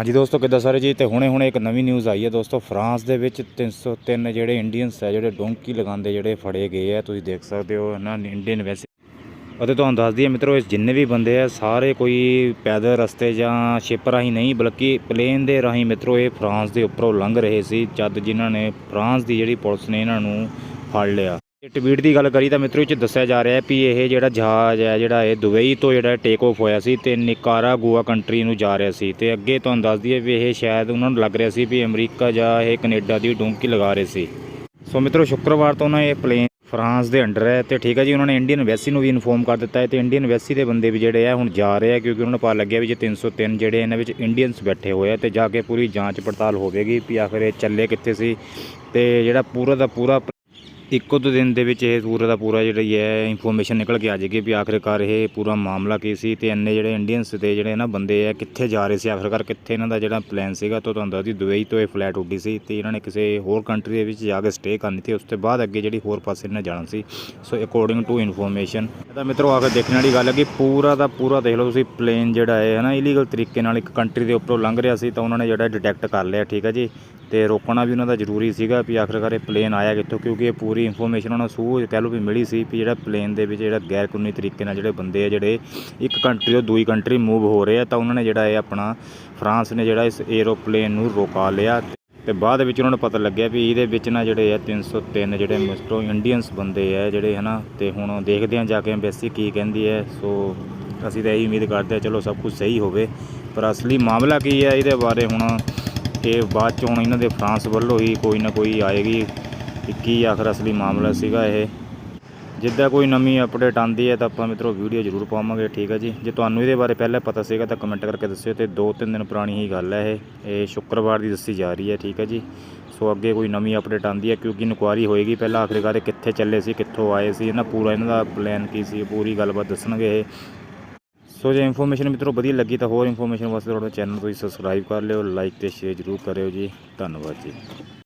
ਹਾਂਜੀ ਦੋਸਤੋ, ਕਿੱਦਾਂ ਸਾਰੇ ਜੀ? ਤੇ ਹੁਣੇ ਹੁਣੇ ਇੱਕ ਨਵੀਂ ਨਿਊਜ਼ ਆਈ ਹੈ ਦੋਸਤੋ, ਫਰਾਂਸ ਦੇ ਵਿੱਚ 303 ਜਿਹੜੇ ਇੰਡੀਅਨਸ ਹੈ, ਜਿਹੜੇ ਡੋਂਕੀ ਲਗਾਉਂਦੇ ਜਿਹੜੇ ਫੜੇ ਗਏ ਆ ਤੁਸੀਂ ਦੇਖ ਸਕਦੇ ਹੋ ਇਹਨਾਂ ਇੰਡੀਅਨ ਵੈਸੇ। ਅਤੇ ਤੁਹਾਨੂੰ ਦੱਸ ਦਈਏ ਮਿੱਤਰੋ, ਇਸ ਜਿੰਨੇ ਵੀ ਬੰਦੇ ਆ ਸਾਰੇ ਕੋਈ ਪੈਦਲ ਰਸਤੇ ਜਾਂ ਸ਼ਿਪ ਰਾਹੀਂ ਨਹੀਂ, ਬਲਕਿ ਪਲੇਨ ਦੇ ਰਾਹੀਂ ਮਿੱਤਰੋ, ਇਹ ਫਰਾਂਸ ਦੇ ਉੱਪਰੋਂ ਲੰਘ ਰਹੇ ਸੀ, ਜਦ ਜਿਨ੍ਹਾਂ ਨੇ ਫਰਾਂਸ ਦੀ ਜਿਹੜੀ ਪੁਲਿਸ ਨੇ ਇਹਨਾਂ ਨੂੰ ਫੜ ਲਿਆ। ਟਵੀਟ ਦੀ ਗੱਲ ਕਰੀ ਤਾਂ ਮਿੱਤਰੋ ਇਹ ਦੱਸਿਆ ਜਾ ਰਿਹਾ ਹੈ ਵੀ ਇਹ ਜਿਹੜਾ ਜਹਾਜ਼ ਹੈ, ਜਿਹੜਾ ਇਹ ਦੁਬਈ ਤੋਂ ਜਿਹੜਾ ਟੇਕ ਆਫ ਹੋਇਆ ਸੀ ਤੇ ਨਿਕਾਰਾ ਗੋਆ ਕੰਟਰੀ ਨੂੰ ਜਾ ਰਿਹਾ ਸੀ ਤੇ ਅੱਗੇ ਤੁਹਾਨੂੰ ਦੱਸ ਦਈਏ ਵੀ ਇਹ ਸ਼ਾਇਦ ਉਹਨਾਂ ਨੂੰ ਲੱਗ ਰਿਹਾ ਸੀ ਵੀ ਅਮਰੀਕਾ ਜਾਂ ਇਹ ਕੈਨੇਡਾ ਦੀ ਡੋਂਕੀ ਲਗਾ ਰਹੇ ਸੀ। ਸੋ ਮਿੱਤਰੋ ਸ਼ੁੱਕਰਵਾਰ ਤੋਂ ਨਾ ਇਹ ਪਲੇਨ ਫਰਾਂਸ ਦੇ ਅੰਡਰ ਹੈ ਤੇ ਠੀਕ ਹੈ ਜੀ, ਉਹਨਾਂ ਨੇ ਇੰਡੀਅਨ ਵੈਸੀ ਨੂੰ ਵੀ ਇਨਫੋਰਮ ਕਰ ਦਿੱਤਾ ਹੈ ਤੇ ਇੰਡੀਅਨ ਵੈਸੀ ਦੇ ਬੰਦੇ ਵੀ ਜਿਹੜੇ ਆ ਹੁਣ ਜਾ ਰਹੇ ਆ ਕਿਉਂਕਿ ਉਹਨਾਂ ਨੂੰ ਪਤਾ ਲੱਗਿਆ ਵੀ ਜੇ 303 ਜਿਹੜੇ ਇਹਨਾਂ ਵਿੱਚ ਇੰਡੀਅਨਸ ਬੈਠੇ ਹੋਏ ਆ ਤੇ ਜਾ ਕੇ ਪੂਰੀ ਜਾਂਚ ਪੜਤਾਲ ਹੋਵੇਗੀ ਵੀ ਆਖਰ ਇਹ ਚੱਲੇ ਕਿੱਥੇ ਸੀ ਤੇ ਜਿਹੜਾ ਪੂਰਾ ਦਾ ਪੂਰਾ ਇੱਕੋ ਦੋ ਦਿਨ ਦੇ ਵਿੱਚ ਇਹ ਪੂਰਾ ਦਾ ਪੂਰਾ ਜਿਹੜੀ ਹੈ ਇਨਫੋਰਮੇਸ਼ਨ ਨਿਕਲ ਕੇ ਆ ਜਾਏਗੀ ਵੀ ਆਖਿਰਕਾਰ ਇਹ ਪੂਰਾ ਮਾਮਲਾ ਕੀ ਸੀ ਤੇ ਇੰਨੇ ਜਿਹੜੇ ਇੰਡੀਅਨਸ ਤੇ ਜਿਹੜੇ ਨਾ ਬੰਦੇ ਆ, ਕਿੱਥੇ ਜਾ ਰਹੇ ਸੀ? ਆਖਿਰਕਾਰ ਕਿੱਥੇ ਇਹਨਾਂ ਦਾ ਜਿਹੜਾ ਪਲਾਨ ਸੀਗਾ ਤੋਂ ਤੁਹਾਨੂੰ ਦੱਸਦੀ ਦੁਬਈ ਤੋਂ ਇਹ ਫਲੈਟ ਉੱਡੀ ਸੀ ਤੇ ਇਹਨਾਂ ਨੇ ਕਿਸੇ ਹੋਰ ਕੰਟਰੀ ਦੇ ਵਿੱਚ ਜਾ ਕੇ ਸਟੇ ਕਰਨੀ ਸੀ ਉਸ ਤੋਂ ਬਾਅਦ ਅੱਗੇ ਜਿਹੜੀ ਹੋਰ ਪਾਸੇ ਇਹਨਾਂ ਜਾਣਾ ਸੀ। ਸੋ ਅਕੋਰਡਿੰਗ ਟੂ ਇਨਫੋਰਮੇਸ਼ਨ ਤਾਂ ਮਿੱਤਰੋ ਆ ਕੇ ਦੇਖਣ ਵਾਲੀ ਗੱਲ ਹੈ ਕਿ ਪੂਰਾ ਦਾ ਪੂਰਾ ਦੇਖ ਲਓ ਤੁਸੀਂ ਪਲੇਨ ਜਿਹੜਾ ਹੈ, ਹਨਾ ਇਲੀਗਲ ਤਰੀਕੇ ਨਾਲ ਇੱਕ ਕੰਟਰੀ ਦੇ ਉੱਪਰੋਂ ਲੰਘ ਰਿਹਾ ਸੀ ਤਾਂ ਉਹਨਾਂ ਨੇ ਜਿਹੜਾ ਡਿਟੈਕਟ ਕਰ ਲਿਆ, ਠੀਕ ਹੈ ਜੀ? ਤੇ ਰੋਕਣਾ ਵੀ ਉਹਨਾਂ ਦਾ ਜ਼ਰੂਰੀ ਸੀਗਾ ਵੀ ਆਖਿਰਕਾਰ ਇਹ ਪਲੇਨ ਆਇਆ ਕਿੱਥੋਂ, ਕਿਉਂਕਿ ਇਹ ਪੂਰੀ ਇਨਫੋਰਮੇਸ਼ਨ ਉਹਨਾਂ ਨੂੰ ਸੂਹ ਕਹਿ ਲਓ ਵੀ ਮਿਲੀ ਸੀ ਵੀ ਜਿਹੜਾ ਪਲੇਨ ਦੇ ਵਿੱਚ ਜਿਹੜਾ ਗੈਰ ਕਾਨੂੰਨੀ ਤਰੀਕੇ ਨਾਲ ਜਿਹੜੇ ਬੰਦੇ ਆ, ਜਿਹੜੇ ਇੱਕ ਕੰਟਰੀ ਤੋਂ ਦੂਜੀ ਕੰਟਰੀ ਮੂਵ ਹੋ ਰਹੇ ਆ, ਤਾਂ ਉਹਨਾਂ ਨੇ ਜਿਹੜਾ ਇਹ ਆਪਣਾ ਫਰਾਂਸ ਨੇ ਜਿਹੜਾ ਇਸ ਏਰੋਪਲੇਨ ਨੂੰ ਰੋਕਾ ਲਿਆ ਤੇ ਬਾਅਦ ਵਿੱਚ ਉਹਨਾਂ ਨੂੰ ਪਤਾ ਲੱਗਿਆ ਵੀ ਇਹਦੇ ਵਿੱਚ ਨਾ ਜਿਹੜੇ ਆ 303 ਜਿਹੜੇ ਮਿਸਟਰੋ ਇੰਡੀਅਨਸ ਬੰਦੇ ਆ, ਜਿਹੜੇ ਹਨਾ, ਤੇ ਹੁਣ ਦੇਖਦੇ ਆ ਜਾ ਕੇ ਐਮਬੈਸੀ ਕੀ ਕਹਿੰਦੀ ਹੈ, ਸੋ ਅਸੀਂ ਤਾਂ ਇਹੀ ਉਮੀਦ ਕਰਦੇ ਆ, ਚਲੋ ਸਭ ਕੁਝ ਸਹੀ ਹੋਵੇ, ਪਰ ਅਸਲੀ ਮਾਮਲਾ ਕੀ ਹੈ, ਇਹਦੇ ਬਾਰੇ ਹੁਣ ਇਹ ਬਾਅਦ ਚ ਹੁਣ ਇਹਨਾਂ ਦੇ ਫਰਾਂਸ ਵੱਲੋਂ ਹੀ ਕੋਈ ਨਾ ਕੋਈ ਆਏਗੀ। ਕਿ ਕੀ ਆਖਰ ਅਸਲੀ ਮਾਮਲਾ ਸੀਗਾ ਇਹ। ਜਿੱਦਾਂ ਕੋਈ ਨਵੀਂ ਅਪਡੇਟ ਆਂਦੀ ਹੈ ਤਾਂ ਆਪਾਂ ਮਿੱਤਰੋ ਵੀਡੀਓ ਜ਼ਰੂਰ ਪਾਵਾਂਗੇ, ਠੀਕ ਹੈ ਜੀ? ਜੇ ਤੁਹਾਨੂੰ ਇਹਦੇ ਬਾਰੇ ਪਹਿਲਾਂ ਪਤਾ ਸੀਗਾ ਤਾਂ ਕਮੈਂਟ ਕਰਕੇ ਦੱਸਿਓ ਤੇ ਦੋ ਤਿੰਨ ਦਿਨ ਪੁਰਾਣੀ ਹੀ ਗੱਲ ਹੈ ਇਹ। ਇਹ ਸ਼ੁੱਕਰਵਾਰ ਦੀ ਦੱਸੀ ਜਾ ਰਹੀ ਹੈ, ਠੀਕ ਹੈ ਜੀ? ਸੋ ਅੱਗੇ ਕੋਈ ਨਵੀਂ ਅਪਡੇਟ ਆਂਦੀ ਹੈ ਕਿਉਂਕਿ ਇਨਕੁਆਰੀ ਹੋਏਗੀ ਪਹਿਲਾਂ ਆਖਿਰਕਾਰ ਇਹ ਕਿੱਥੇ ਚੱਲੇ ਸੀ, ਕਿੱਥੋਂ ਆਏ ਸੀ, ਇਹਨਾਂ ਪੂਰਾ ਇਹਨਾਂ ਦਾ ਪਲਾਨ ਕੀ ਸੀ, ਪੂਰੀ ਗੱਲਬਾਤ ਦੱਸਣਗੇ ਇਹ। ਸੋ ਜੇ ਇਨਫੋਰਮੇਸ਼ਨ ਮਿੱਤਰੋ ਵਧੀਆ ਲੱਗੀ ਤਾਂ ਹੋਰ ਇਨਫੋਰਮੇਸ਼ਨ ਵਾਸਤੇ ਤੁਹਾਡੇ ਚੈਨਲ ਤੁਸੀਂ ਸਬਸਕ੍ਰਾਈਬ ਕਰ ਲਿਓ ਲਾਈਕ ਤੇ ਸ਼ੇਅਰ ਜ਼ਰੂਰ ਕਰਿਓ ਜੀ। ਧੰਨਵਾਦ ਜੀ।